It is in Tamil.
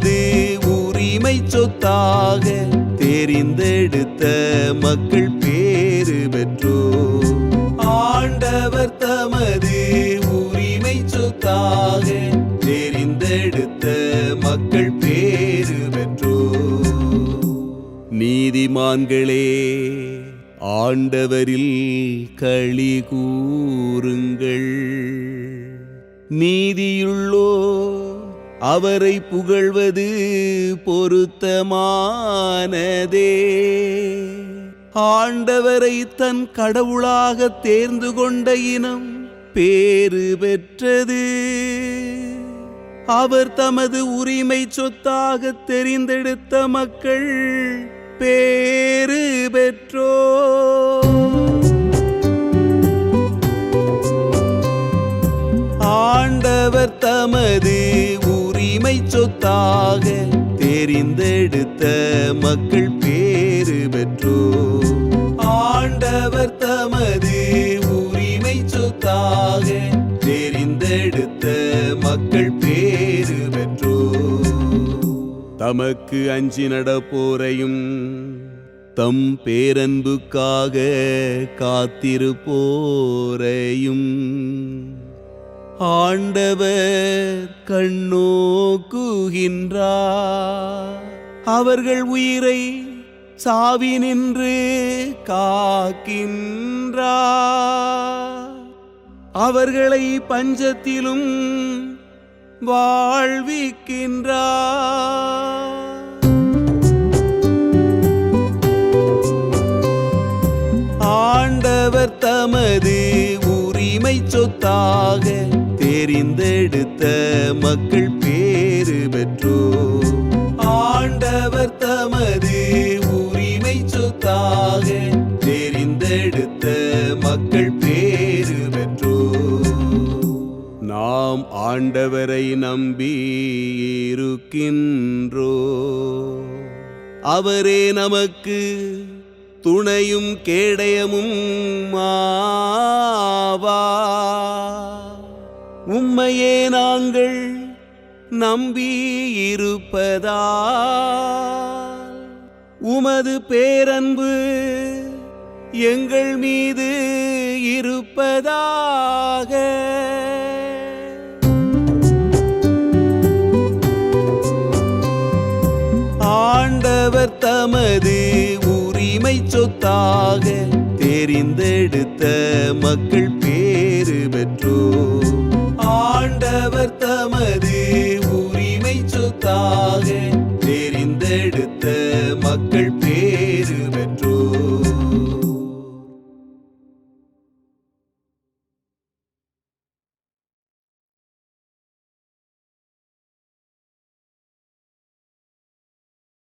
நமது உரிமை சொத்தாக தெரிந்தெடுத்த மக்கள் பேறு பெற்றோ. ஆண்டவர் தமது உரிமை சொத்தாக தெரிந்தெடுத்த மக்கள் பேறு பெற்றோ. நீதிமான்களே ஆண்டவரில் களி கூறுங்கள். நீதியுள்ளோ அவரை புகழ்வது பொருத்தமானதே. ஆண்டவரை தன் கடவுளாக தேர்ந்து கொண்ட இனம் பேறு பெற்றது. அவர் தமது உரிமை சொத்தாக தெரிந்தெடுத்த மக்கள் பேறு பெற்றோ சொத்தாக தெரிந்தெடுத்த மக்கள் பேறு பெற்றோ? ஆண்டவர் தமது உரிமை சொத்தாக தெரிந்தெடுத்த மக்கள் பேறு பெற்றோ? தமக்கு அஞ்சி நடப்போரையும் தம் பேரன்புக்காக காத்திருப்போரையும் ஆண்டவர் கண்ணோக்குகின்றார். அவர்கள் உயிரை சாவி நின்று காக்கின்றார். அவர்களை பஞ்சத்திலும் வாழ்விக்கின்றார். ஆண்டவர் தமது உரிமை சொத்தாக தெரிந்தெடுத்த மக்கள் பேறு பெற்றோ? ஆண்டவர் தமது உரிமை சொத்தாக தெரிந்தெடுத்த மக்கள் பேறு பெற்றோ? நாம் ஆண்டவரை நம்பி இருக்கின்றோ? அவரே நமக்கு துணையும் கேடயமும் மா உம்மையே நாங்கள் நம்பி இருப்பதா உமது பேரன்பு எங்கள் மீது இருப்பதாக. ஆண்டவர் தமது உரிமை சொத்தாக தெரிந்தெடுத்த மக்கள் பேறு பெற்றோர். அது உரிமை சொத்தாக தெரிந்தெடுத்த மக்கள் பேரு பெற்றோர்.